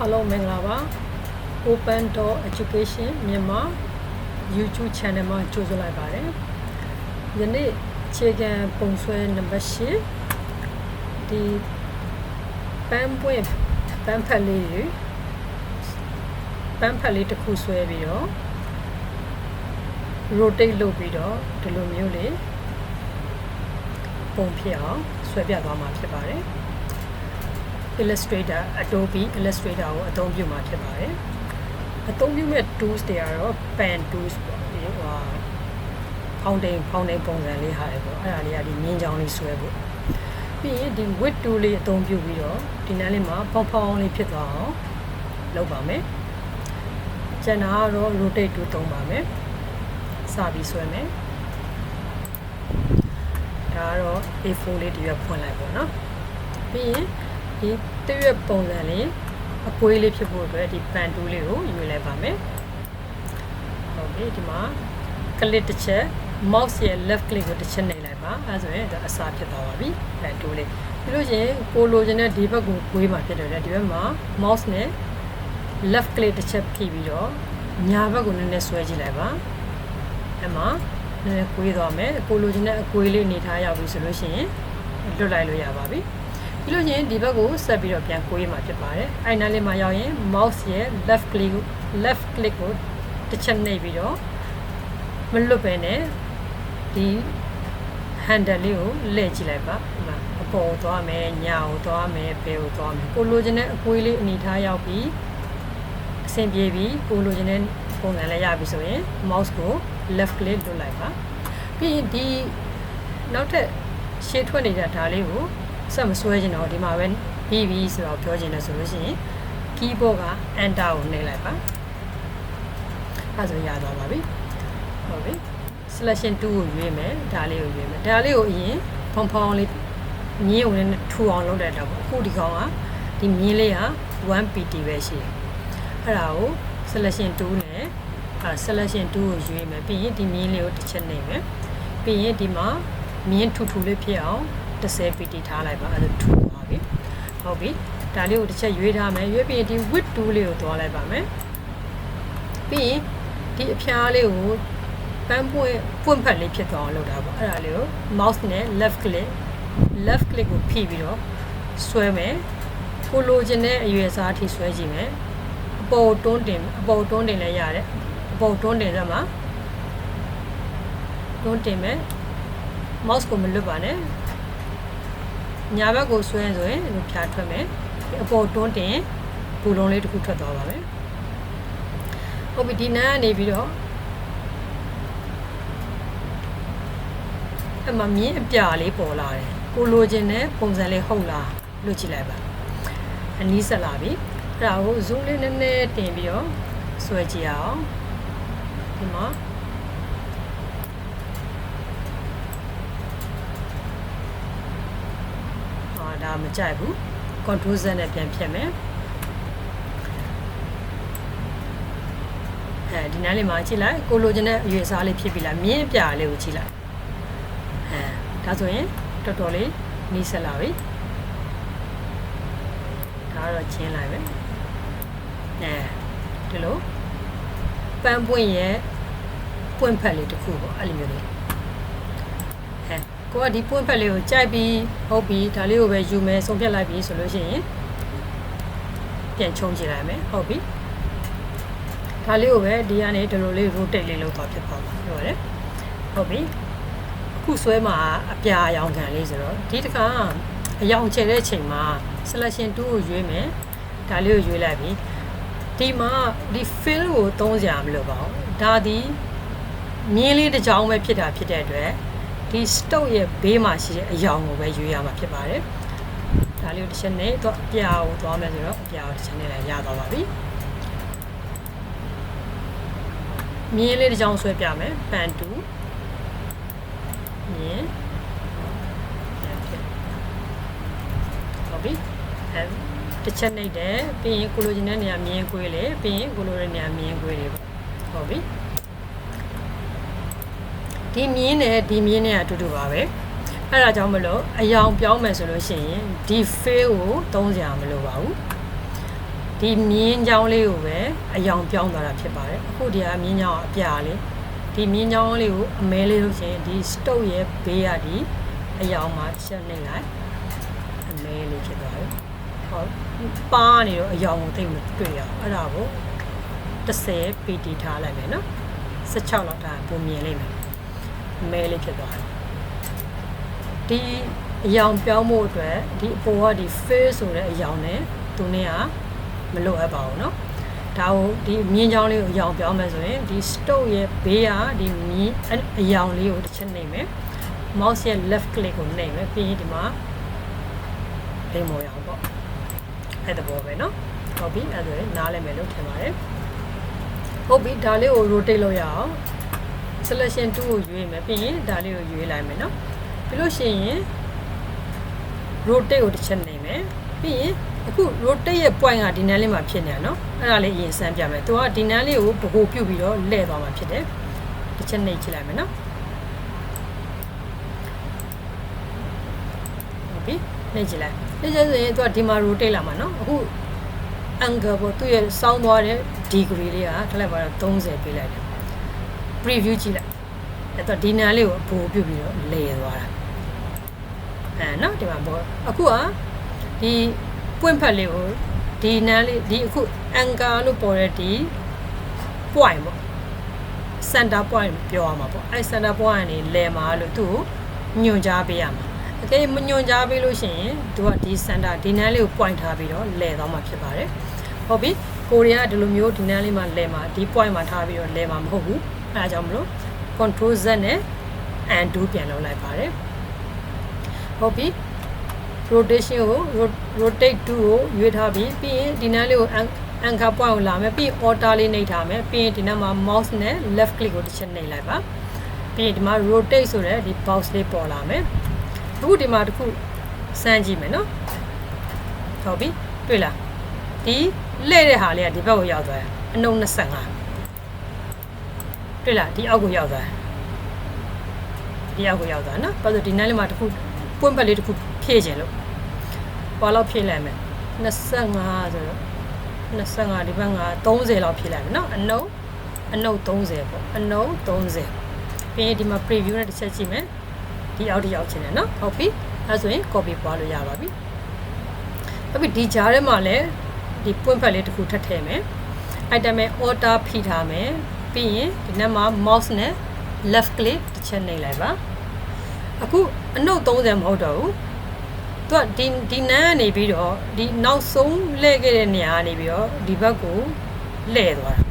အားလုံးမင်္ဂလာပါ Open Door Education မြန်မာ YouTube Channel မှာကြိုဆိုလိုက်ပါတယ်ယနေ့အခြေခံပုံဆွဲနံပါတ်၈ဒီပန်းပွင့်ပန်းဖက်လေးတွေပန်းဖက်လေးတစ်ခုဆွဲပြီးတော့ rotate လုပ်ပြီးတော့ဒီလိုမျိုးလေးပုံဖြစ်အောင်ဆွဲပြသွားမှာဖြစ်ပါတယ် Illustrator Adobe Illustrator ကိုအသုံးပြုမှာဖြစ်ပါတယ်အသုံးပြုမဲ့ tools တွေကတော့ pen tools ပေါ့ဒီဟိုဖောင်းတိန်ဖောင်းတိန်ပုံစံလေးဟာလေပေါ့အဲ့ဒါလေးကဒီမြင်းချောင်းလေးဆွဲဖို့ပြီးရင်ဒီ width tool လေးအသုံးပြုပြီးတော့ဒီနန်းလေးမှာဖောင်းဖောင်းလေးဖြစ်သွားအောင်လုပ်ပါမယ်ကျန်တာကတော့ rotate tool သုံးပါမယ်စပြီးဆွဲမယ်ဒါကတော့ A4 လေးတရွက်ဖွင့်လိုက်ပေါ့နော်ပြီးရင် ဒီတရွက်ပုံစံလေးအကွေးလေးဖြစ်ဖို့အတွက်ဒီပန်တူးလေးကိုယူလိုက်ပါမယ်ဟုတ်ပြီဒီမှာ click တစ်ချက် mouse ရဲ့ left click ကိုတစ်ချက်နှိပ်လိုက်ပါအဲဆိုရင်ဒါအစားဖြစ်သွားပါပြီပန်တူးလေးပြီးလို့ရှိရင်ကိုလိုချင်တဲ့ဒီဘက်ကိုကွေးမှာဖြစ်တယ်လေဒီဘက်မှာ mouse နဲ့ left click တစ်ချက်ဖြည့်ပြီးတော့ညာဘက်ကိုနည်းနည်းဆွဲကြည့်လိုက်ပါအဲ့မှာနည်းနည်းကွေးသွားမယ်ကိုလိုချင်တဲ့အကွေးလေးအနေထားရောက်ပြီဆိုလို့ရှိရင်လွတ်လိုက်လို့ရပါပြီ ပြီးလို့ရှိရင်ဒီဘက်ကိုဆက်ပြီးတော့ပြန်ကွေးမှာဖြစ်ပါတယ်အဲ့နားလေးမှာရောက်ရင် mouse ရဲ့ left click ကို left click ကိုတစ်ချက်နှိပ်ပြီးတော့မလွတ်ပဲနဲ့ဒီ handle လေးကိုလှည့်ကြည့်လိုက်ပါဒီမှာအပေါ်ကိုသွားမယ်ညာကိုသွားမယ်ဘယ်ကိုသွားမယ်ကိုလိုချင်တဲ့အကွေးလေးအနေထားရောက်ပြီးအဆင်ပြေပြီးကိုလိုချင်တဲ့ပုံစံလည်းရပြီဆိုရင် mouse ကို left click လွတ်လိုက်ပါပြီးရင်ဒီနောက်ထပ်ရှေ့ထွက်နေတဲ့ဓာတ်လေးကို ဆက်မဆွဲချင်တော့ဒီမှာပဲပြီးပြီဆိုတော့ပြောချင်တယ်ဆိုလို့ရှိရင် keyboard က enter ကိုနှိပ်လိုက်ပါအဲဆိုရသွားပါပြီဟုတ်ပြီ selection 2ကိုရွေးမယ်ဒါလေးကိုရွေးမယ်ဒါလေးကိုအရင်ဖောင်းဖောင်းလေးမြင်းဝင်နဲ့ထူအောင်လုပ်တဲ့တော့ပေါ့အခုဒီကောင်ကဒီမြင်းလေးက 1pt ပဲရှိတယ်အဲ့ဒါကို selection 2နဲ့အဲ selection 2ကိုရွေးမယ်ပြီးရင်ဒီမြင်းလေးကိုတစ်ချက်နှိပ်မယ်ပြီးရင်ဒီမှာမြင်းထူထူလေးဖြစ်အောင် 10 pt ထားလိုက်ပါအဲ့ဒါထူပါပြီဟုတ်ပြီဒါလေးကိုတစ်ချက်ရွေးထားမယ်ရွေးပြီးရင်ဒီ width 2လေးကိုသွားလိုက်ပါမယ်ပြီးရင်ဒီအဖျားလေးကိုပန်းပွင့်ပွင့်ဖက်လေးဖြစ်သွားအောင်လုပ်တာပေါ့အဲ့ဒါလေးကို mouse နဲ့ left click left click ကိုဖိပြီးတော့ဆွဲမယ်ကိုလိုချင်တဲ့အရွယ်စားအထိဆွဲကြည့်မယ်အပေါ်တွန်းတင်အပေါ်တွန်းတင်လည်းရတယ်အပေါ်တွန်းတင်ရမှာတွန်းတင်မယ် mouse ကိုမလွတ်ပါနဲ့ ညာဘက်ကိုဆွဲရင်ဆိုရင်ဖြာထွက်မယ်အပေါ်တွန်းတင်ဘူလုံးလေးတစ်ခုထွက်သွားပါမယ်ဟုတ်ပြီဒီနားကနေပြီးတော့အမမြင်းအပြာလေးပေါ်လာတယ်ကိုလိုချင်တဲ့ပုံစံလေးဟုတ်လားလွတ်ကြည့်လိုက်ပါအနီးဆက်လာပြီအဲ့ဒါကို zoom လေးနည်းနည်းတင်ပြီးတော့ဆွဲကြည့်အောင်ဒီမှာ ဒါမကြိုက်ဘူး control z နဲ့ပြန်ဖြတ်မယ်အဲဒီနားလေးမှာကြည့်လိုက်ကိုလိုချင်တဲ့အရွယ်စားလေးဖြစ်ပြီလားမြင်းအပြာလေးကိုကြည့်လိုက်အဲဒါဆိုရင်တော်တော်လေးနီးစက်လာပြီဒါကတော့ချင်းလိုက်ပဲအဲဒီလိုပန်းပွင့်ရဲ့ပွင့်ဖက်လေးတစ်ခုပေါ့အဲ့လိုမျိုးလေးအဲ ကိုကဒီပွင့်ဖက်လေးကိုကြိုက်ပြီးဟုတ်ပြီဒါလေးကိုပဲယူမယ်ဆုံးဖြတ်လိုက်ပြီဆိုလို့ရှိရင်ပြန်ချုံကြည့်လိုက်မယ်ဟုတ်ပြီဒါလေးကိုပဲဒီကနေဒီလိုလေး rotate လေးလုပ်သွားဖြစ်ပါမယ်ဟုတ်ပါတယ်ဟုတ်ပြီအခုဆွဲမှာအပြာရောင်ခံလေးဆိုတော့ဒီတစ်ခါအယောင်ချဲတဲ့ချိန်မှာ selection 2ကိုရွေးမယ်ဒါလေးကိုရွေးလိုက်ပြီဒီမှာဒီ fill ကိုသုံးစရာမလိုပါဘူးဒါဒီမြင်းလေးတစ်ကြောင်ပဲဖြစ်တာဖြစ်တဲ့အတွက် ဒီ stock ရဲ့ဘေးမှာရှိတဲ့အယောင်ကိုပဲရွေးရမှာဖြစ်ပါတယ်ဒါလေးကိုတစ်ချက်နဲ့တော့အပြာကိုသွားမယ်ဆိုတော့အပြာကိုတစ်ချက်နဲ့လည်းရသွားပါပြီမြင်းလေးတစ်ကြောင်ဆွဲပြမယ်ပန်တူမြင်းဟုတ်ပြီအဲတစ်ချက်နှိပ်တယ်ပြီးရင်ကိုလိုချင်တဲ့နေရာမြင်းကွေးလေပြီးရင်ကိုလိုတဲ့နေရာမြင်းကွေးလေပေါ့ဟုတ်ပြီ ဒီမြင်းနဲ့ဒီမြင်းနဲ့အတူတူပါပဲအဲ့ဒါကြောင့်မလို့အယောင်ပြောင်းမယ်ဆိုလို့ရှိရင်ဒီ fail ကိုသုံးစရာမလိုပါဘူးဒီမြင်းချောင်းလေးကိုပဲအယောင်ပြောင်းသွားတာဖြစ်ပါတယ်အခုဒီကမြင်းချောင်းအပြာလေးဒီမြင်းချောင်းလေးကိုအမဲလေးလို့ရှိရင်ဒီ stroke ရဲ့ဘေးရဒီအယောင်မှာချက်နေလိုက်အမဲလေးဖြစ်သွားတယ်ဟောပါနေတော့အယောင်ကိုသိမတွေ့ရအောင်အဲ့ဒါကို30 PT ထားလိုက်မယ်နော်16လောက်ထားပုံမြင်လိမ့်မယ်အ မဲလေးဖြစ်သွားတယ်ဒီအယောင်ပြောင်းဖို့အတွက်ဒီအပေါ်ကဒီ face ဆိုတဲ့အယောင်နဲ့သူနဲ့ကမလိုအပ်ပါဘူးเนาะဒါကိုဒီမြင်းချောင်းလေးကိုအယောင်ပြောင်းမယ်ဆိုရင်ဒီ stroke ရဲ့ဘေးကဒီမြင်းအယောင်လေးကိုတစ်ချက်နှိပ်မယ် mouse ရဲ့ left click ကိုနှိပ်မယ်ပြီးရင်ဒီမှာလိမ့်မော်ရအောင်ပေါ့အဲ့ဒါပေါ်ပဲเนาะဟုတ်ပြီအဲ့ဒါလည်းနားလည်မယ်လို့ထင်ပါတယ်ဟုတ်ပြီဒါလေးကို rotate လုပ်ရအောင် selection 2ကိုရွေးမယ်ပြီးရင်ဒါလေးကိုရွေးလိုက်မယ်နော်ပြီးလို့ရှိရင် rotate ကိုတစ်ချက်နေမယ်ပြီးရင်အခု rotate ရဲ့ point ကဒီနန်းလေးမှာဖြစ်နေတာနော်အဲ့ဒါလေးအရင်စမ်းပြမယ်သူကဒီနန်းလေးကိုပကိုပြုတ်ပြီးတော့လဲသွားမှာဖြစ်တယ်တစ်ချက်နှိပ်ချလိုက်မယ်နော်ဟုတ်ပြီနှိပ်ချလိုက်နှိပ်ချဆိုရင်သူကဒီမှာ rotate လာမှာနော်အခု angle ပေါ့သူ့ရဲ့စောင်းသွားတဲ့ degree လေးကထက်လိုက်ပါတော့30ပေးလိုက်တယ် preview ကြည့်လိုက်အဲ့တော့ဒီနန်းလေးကိုဗဟိုပြုတ်ပြီးတော့လဲ့သွားတာအဲနော်ဒီမှာပေါ့အခုကဒီပွင့်ဖက်လေးကိုဒီနန်းလေးဒီအခု anchor လို့ပေါ်တဲ့ဒီ point ပေါ့ center point ပြောရမှာပေါ့အဲ center point ကနေလဲမှာလို့သူ့ကိုညွှန်ကြားပေးရမှာအကယ်မညွှန်ကြားပေးလို့ရှိရင်သူကဒီ center ဒီနန်းလေးကို point ထားပြီးတော့လဲသွားမှာဖြစ်ပါတယ်ဟုတ်ပြီကိုရီးယားဒီလိုမျိုးဒီနန်းလေးမှာလဲမှာဒီ point မှာထားပြီးတော့လဲမှာမဟုတ်ဘူး အဲဒါကြောင့်မလို့ control z နဲ့ undo ပြန်လုပ်လိုက်ပါတယ်ဟုတ်ပြီ rotation ကို rotate 2ကိုရွေးထားပြီးပြီးရင်ဒီနန်းလေးကို anchor point ကိုလာမယ်ပြီး alter လေးနှိပ်ထားမယ်ပြီးရင်ဒီနန်းမှာ mouse နဲ့ left click ကိုတစ်ချက်နှိပ်လိုက်ပါပြီးရင်ဒီမှာ rotate ဆိုတဲ့ဒီ box လေးပေါ်လာမယ်အခုဒီမှာတစ်ခုစမ်းကြည့်မယ်နော်ဟုတ်ပြီတွေ့လားဒီလဲ့တဲ့ဟာလေးကဒီဘက်ကိုရောက်သွားတယ်အနှုံ25 တွေ့လားဒီအောက်ကိုရောက်သွားတယ်ဒီအောက်ကိုရောက်သွားနော်ဘာလို့ဒီနန်းလေးမှာတစ်ခုပွင့်ပတ်လေးတစ်ခုဖြည့်ခြင်းလို့ဘာလို့ဖြည့်လိုက်မလဲ25ဆိုတော့25ဒီဘက်က30လောက်ဖြည့်လိုက်မယ်နော်အနှုံအနှုံ30ပေါ့အနှုံ30ပြီးရင်ဒီမှာ preview နဲ့တစ်ချက်ကြည့်မယ်ဒီအောက်ဒီရောက်ခြင်းနဲ့နော်ဟုတ်ပြီအဲဆိုရင် copy ပွားလို့ရပါပြီဟုတ်ပြီဒီကြားထဲမှာလည်းဒီပွင့်ဖက်လေးတစ်ခုထပ်ထည့်မယ် item ရဲ့ order ဖိထားမယ် ပြီးရင်ဒီနက်မှာ mouse နဲ့ left click တစ်ချက်နှိပ်လိုက်ပါအခုအနှုတ်30မဟုတ်တော့ဘူးသူကဒီဒီနန်းကနေပြီးတော့ဒီနောက်ဆုံးလှည့်ခဲ့တဲ့နေရာကနေပြီးတော့ဒီဘက်ကိုလှည့်သွားတာ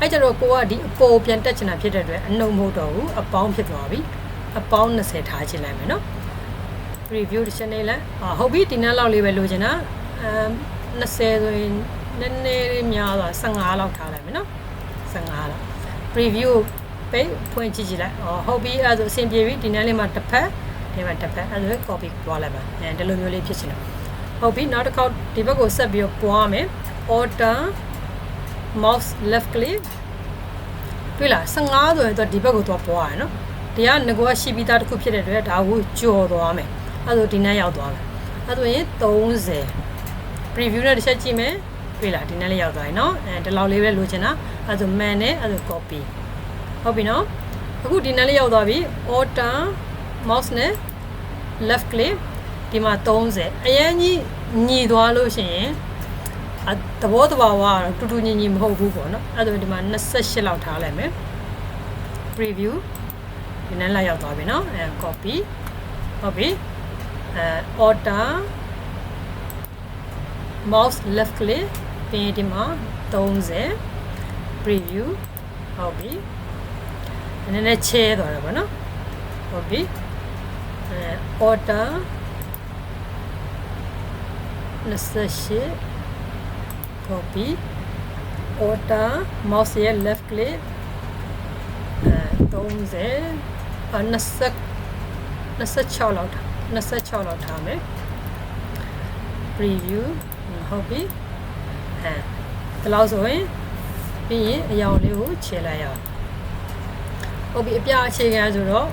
အဲကြတော့ကိုကဒီအပေါ်ပြန်တက်ချင်တာဖြစ်တဲ့အတွက်အနှုတ်မဟုတ်တော့ဘူးအပေါင်းဖြစ်သွားပြီအပေါင်း20ထားချင်လိုက်မယ်နော် review တစ်ချက်နေလဲအာဟုတ်ပြီဒီနန်းလောက်လေးပဲလိုချင်တာအမ်20ဆိုရင်နည်းနည်းလေးများသွား15လောက်ထားလိုက်မယ်နော် 15လောက် preview ပိတ်ဖွင့်ကြည့်ကြည့်လိုက်။အော်ဟုတ်ပြီအဲ့ဒါဆိုအဆင်ပြေပြီဒီနန်းလေးမှာတစ်ဖက်ဒီမှာတစ်ဖက်အဲ့ဒါ copy ပွားလိုက်ပါ။အဲဒီလိုမျိုးလေးဖြစ်ချင်တယ်။ဟုတ်ပြီနောက်တစ်ခေါက်ဒီဘက်ကိုဆက်ပြီးတော့ပွားမယ်။ order mouse left click တွေ့လား15ဆိုရင်တော့ဒီဘက်ကိုသွားပွားရနော်။ဒီကငကောရှိပြီးသားတစ်ခုဖြစ်တဲ့အတွက်ဒါကိုကြော်သွားမယ်။အဲ့ဒါဆိုဒီနန်းရောက်သွားမယ်။အဲ့ဒါဆိုရင်30 preview နဲ့တစ်ချက်ကြည့်မယ်။တွေ့လားဒီနန်းလေးရောက်သွားပြီနော်။အဲဒီလောက်လေးပဲလိုချင်တာ။ အဲ့ဒါဆို man နဲ့အဲ့ဒါ copy ဟုတ်ပြီနော်အခုဒီနန်းလေးရောက်သွားပြီ alter mouse နဲ့ left click ဒီမှာ30အရင်ကြီးညီသွားလို့ရှိရင်အသဘောတဘာဝကတော့တူတူညီညီမဟုတ်ဘူးပေါ့နော်အဲ့ဒါဒီမှာ28လောက်ထားလိုက်မယ် preview ဒီနန်းလိုက်ရောက်သွားပြီနော်အဲ copy ဟုတ်ပြီအဲ alter mouse left click ပြီးဒီမှာ30 preview ဟုတ်ပြီနည်းနည်းချဲသွားတယ်ဗောနော်ဟုတ်ပြီအဲ order 28 copy order mouse ရဲ့ left click အဲ30အ20 26လောက်ထား26လောက်ထားမယ် preview ဟုတ်ပြီအဲဒီလောက်ဆိုရင် ပြီးရင်အရောင်လေးကိုခြေလိုက်ရအောင်ဟုတ်ပြီအပြအခြေခံဆိုတော့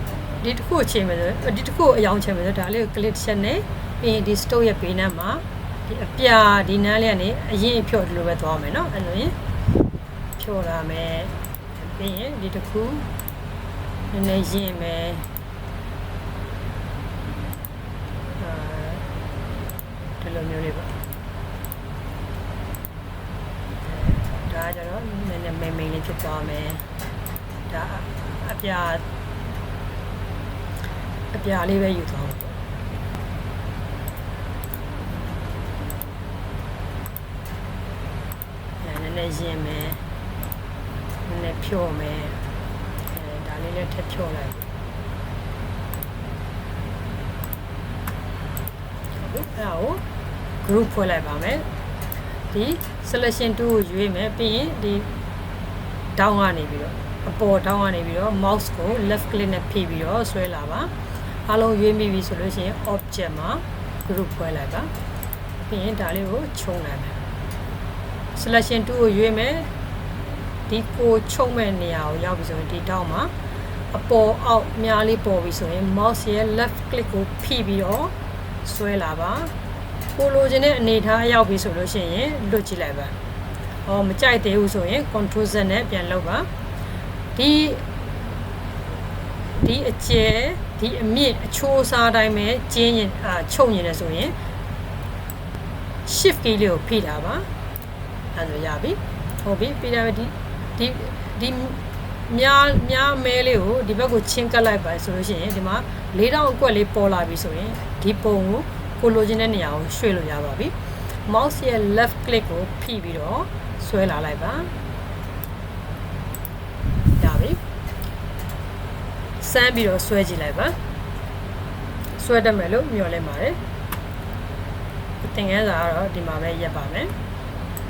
ဒီတစ်ခုခြေမယ်ဆိုဒီတစ်ခုအရောင်ခြေမယ်ဆိုဒါလေးကို click ချက်နဲ့ပြီးရင်ဒီ store ရဲ့ဘေးနားမှာဒီအပြဒီနားလေးကနေအရင်ဖြော့ဒီလိုပဲသွားမယ်နော်အဲ့လိုရင်ဖြော့လာမယ်ပြီးရင်ဒီတစ်ခုနည်းနည်းရင်မယ်ဒီလိုမျိုးလေးပါ ဒါကြတော့နည်းနည်းမိန်မိန်လေးဖြစ်သွားမယ်ဒါအပြာအပြာလေးပဲယူသွားမယ်ပေါ့အဲနည်းနည်းရင်မယ်နည်းနည်းဖြော့မယ်အဲဒါလေးလည်းထပ်ဖြော့လိုက်ဟုတ်ပြီအဲ့ဒါကို group ဖွဲ့လိုက်ပါမယ် ဒီ selection 2ကိုရွေးမယ်ပြီးရင်ဒီ down ကနေပြီးတော့အပေါ် down ကနေပြီးတော့ mouse ကို left click နဲ့ဖိပြီးတော့ဆွဲလာပါအားလုံးရွေးမိပြီဆိုလို့ရှိရင် object မှာ group ဖွဲ့လိုက်ပါပြီးရင်ဒါလေးကိုခြုံလိုက်မယ် selection 2ကိုရွေးမယ်ဒီကိုချုပ်မဲ့နေရာကိုရောက်ပြီဆိုရင်ဒီတောက်မှာအပေါ်အောက်အများလေးပေါ်ပြီဆိုရင် mouse ရဲ့ left click ကိုဖိပြီးတော့ဆွဲလာပါ ကိုလိုချင်တဲ့အနေထားရောက်ပြီဆိုလို့ရှိရင်လွတ်ကြည့်လိုက်ပါဟောမကြိုက်သေးဘူးဆိုရင် control z နဲ့ပြန်လုပ်ပါဒီဒီအကျဲဒီအမြင့်အချိုးအစားတိုင်းပဲကျင်းရင်အာချုပ်ရင်လည်းဆိုရင် shift key လေးကိုဖိတာပါအဲ့လိုရပြီဟုတ်ပြီပြီးတော့ဒီဒီဒီများများမဲလေးကိုဒီဘက်ကိုချင်းကပ်လိုက်ပါဆိုလို့ရှိရင်ဒီမှာ၄တောင်အကွက်လေးပေါ်လာပြီဆိုရင်ဒီပုံကို ကိုလိုချင်တဲ့နေရာကိုရွှေ့လို့ရပါပြီ mouse ရဲ့ left click ကိုဖိပြီးတော့ဆွဲလာလိုက်ပါရပြီစမ်းပြီးတော့ဆွဲကြည့်လိုက်ပါဆွဲတတ်မယ်လို့မျှော်လင့်ပါတယ်သင်ခန်းစာကတော့ဒီမှာပဲရက်ပါမယ်